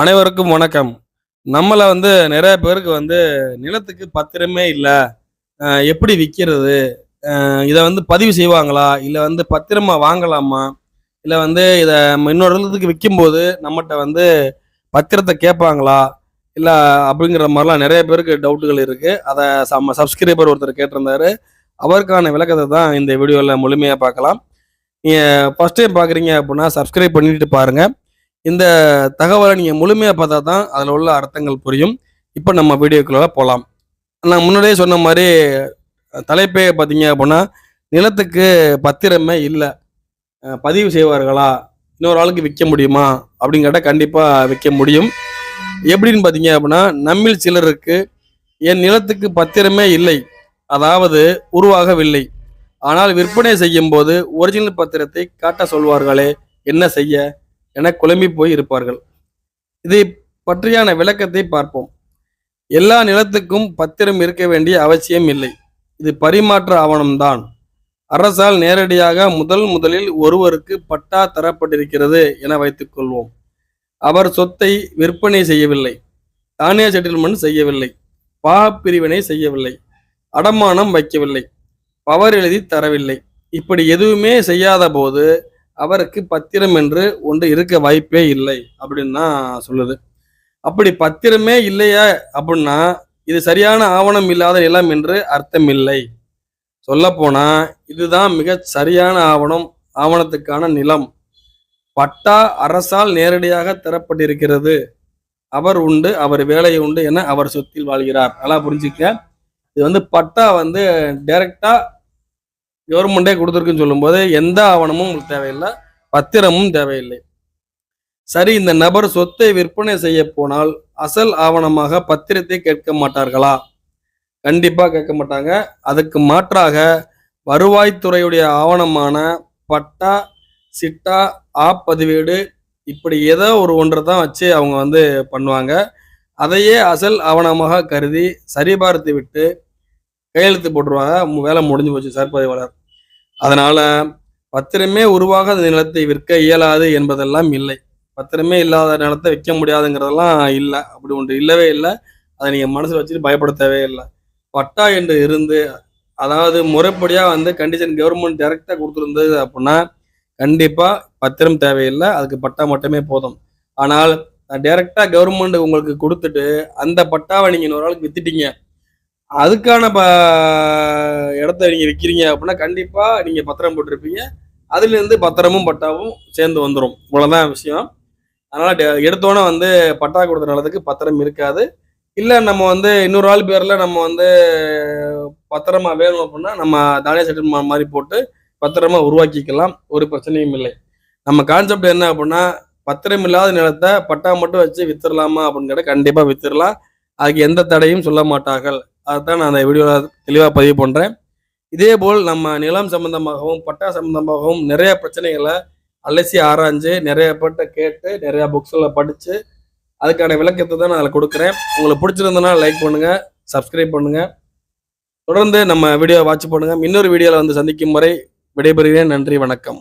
அனைவருக்கும் வணக்கம். நம்மளை வந்து நிறைய பேருக்கு வந்து நிலத்துக்கு பத்திரமே இல்லை. எப்படி விற்கிறது இதை வந்து பதிவு செய்வாங்களா? இல்லை வந்து பத்திரமா வாங்கலாமா? இல்லை வந்து இதை இன்னொரு இடத்துக்கு விற்கும்போது நம்மகிட்ட வந்து பத்திரத்தை கேட்பாங்களா? இல்லை அப்படிங்கிற மாதிரிலாம் நிறைய பேருக்கு டவுட்டுகள் இருக்குது அதை சம் சப்ஸ்கிரைபர் ஒருத்தர் கேட்டிருந்தாரு. அவருக்கான விளக்கத்தை தான் இந்த வீடியோவில் முழுமையாக பார்க்கலாம். நீங்கள் ஃபஸ்ட் டைம் பார்க்குறீங்க அப்படின்னா சப்ஸ்கிரைப் பண்ணிட்டு பாருங்கள் இந்த தகவலை நீங்கள் முழுமையாக பார்த்தா தான் அதில் உள்ள அர்த்தங்கள் புரியும். இப்போ நம்ம வீடியோக்குள்ள போகலாம் நான் முன்னாடியே சொன்ன மாதிரி தலைப்பே பார்த்தீங்க அப்படின்னா நிலத்துக்கு பத்திரமே இல்லை. பதிவு செய்வார்களா? இன்னொரு ஆளுக்கு விற்க முடியுமா? அப்படின்னு கேட்டால் கண்டிப்பாக விற்க முடியும். எப்படின்னு பார்த்தீங்க அப்படின்னா நம்மில் சிலருக்கு என் நிலத்துக்கு பத்திரமே இல்லை. அதாவது உருவாகவில்லை. ஆனால் விற்பனை செய்யும் போது ஒரிஜினல் பத்திரத்தை காட்ட சொல்வார்களே என்ன செய்ய? என குழம்பி போய் இருப்பார்கள். இதை பற்றியான விளக்கத்தை பார்ப்போம். எல்லா நிலத்துக்கும் பத்திரம் இருக்க வேண்டிய அவசியம் இல்லை. இது பரிமாற்ற ஆவணம்தான். அரசால் நேரடியாக முதல் முதலில் ஒருவருக்கு பட்டா தரப்பட்டிருக்கிறது என வைத்துக்கொள்வோம் அவர் சொத்தை விற்பனை செய்யவில்லை. தானிய செட்டில்மெண்ட் செய்யவில்லை. பாகப்பிரிவினை செய்யவில்லை. அடமானம் வைக்கவில்லை. பவர் எழுதி தரவில்லை. இப்படி எதுவுமே செய்யாத போது அவருக்கு பத்திரம் என்று ஒன்று இருக்க வாய்ப்பே இல்லை அப்படின்னு தான் சொல்லுது. அப்படி பத்திரமே இல்லையா அப்படின்னா இது சரியான ஆவணம் இல்லாத நிலம் என்று அர்த்தம் இல்லை. சொல்லப்போனா இதுதான் மிக சரியான ஆவணம் ஆவணத்துக்கான நிலம். பட்டா அரசால் நேரடியாக தரப்பட்டிருக்கிறது. அவர் உண்டு அவர் வேலை உண்டு என அவர் சொத்தில் வாழ்கிறார். நல்லா புரிஞ்சுக்க இது வந்து பட்டா வந்து டைரக்டா கவர்மெண்டே கொடுத்துருக்குன்னு சொல்லும்போது எந்த ஆவணமும் உங்களுக்கு தேவையில்லை பத்திரமும் தேவையில்லை. சரி இந்த நபர் சொத்தை விற்பனை செய்ய போனால் அசல் ஆவணமாக பத்திரத்தை கேட்க மாட்டார்களா? கண்டிப்பாக கேட்க மாட்டாங்க. அதுக்கு மாற்றாக வருவாய்த்துறையுடைய ஆவணமான பட்டா சிட்டா ஆப்பதிவேடு இப்படி ஏதோ ஒரு ஒன்றை தான் வச்சு அவங்க வந்து பண்ணுவாங்க. அதையே அசல் ஆவணமாக கருதி சரிபார்த்து விட்டு கையெழுத்து போட்டுருவாங்க. வேலை முடிஞ்சு போச்சு சார் பதிவாளர். அதனால பத்திரமே உருவாகாத நிலத்தை விற்க இயலாது என்பதெல்லாம் இல்லை. பத்திரமே இல்லாத நிலத்தை விற்க முடியாதுங்கிறதெல்லாம் இல்லை. அப்படி ஒன்று இல்லவே இல்லை. அதை நீங்கள் மனசில் வச்சுட்டு பயப்பட தேவையில்லை பட்டா என்று இருந்து அதாவது முறைப்படியாக வந்து கண்டிஷன் கவர்மெண்ட் டைரெக்டாக கொடுத்துருந்தது அப்படின்னா கண்டிப்பாக பத்திரம் தேவையில்லை. அதுக்கு பட்டா மட்டுமே போதும். ஆனால் டைரெக்டாக கவர்மெண்ட் உங்களுக்கு கொடுத்துட்டு அந்த பட்டாவை நீங்கள் இன்னொரு ஆளுக்கு வித்துட்டீங்க. அதுக்கான ப இடத்த நீங்கள் விற்கிறீங்க அப்படின்னா கண்டிப்பாக நீங்கள் பத்திரம் போட்டிருப்பீங்க. அதுலேருந்து பத்திரமும் பட்டாவும் சேர்ந்து வந்துடும் இவ்வளோதான் விஷயம். அதனால் எடுத்தோன்னே வந்து பட்டா கொடுத்த நிலத்துக்கு பத்திரம் இருக்காது. இல்லை நம்ம வந்து இன்னொரு ஆள் பேரில் நம்ம வந்து பத்திரமா வேணும் அப்படின்னா நம்ம தானிய செட்டில்மெண்ட் மாதிரி போட்டு பத்திரமா உருவாக்கிக்கலாம். ஒரு பிரச்சனையும் இல்லை. நம்ம கான்செப்ட் என்ன அப்படின்னா பத்திரம் இல்லாத நிலத்தை பட்டா மட்டும் வச்சு வித்துடலாமா அப்படின்னு கேட்டால் கண்டிப்பாக வித்துடலாம் அதுக்கு எந்த தடையும் சொல்ல மாட்டார்கள். அதுதான் நான் அந்த வீடியோவில் தெளிவாக பதிவு பண்ணுறேன் இதே போல் நம்ம நிலம் சம்பந்தமாகவும் பட்டா சம்பந்தமாகவும் நிறைய பிரச்சனைகளை அலசி ஆராய்ஞ்சு நிறைய பட்ட கேட்டு நிறையா புக்ஸில் படித்து அதுக்கான விளக்கத்தை தான் நான் அதில் கொடுக்குறேன். உங்களுக்கு பிடிச்சிருந்தனா லைக் பண்ணுங்கள் சப்ஸ்கிரைப் பண்ணுங்கள் தொடர்ந்து நம்ம வீடியோ வாட்ச் பண்ணுங்கள் இன்னொரு வீடியோவில் வந்து சந்திக்கும் வரை விடைபெறுகிறேன். நன்றி வணக்கம்.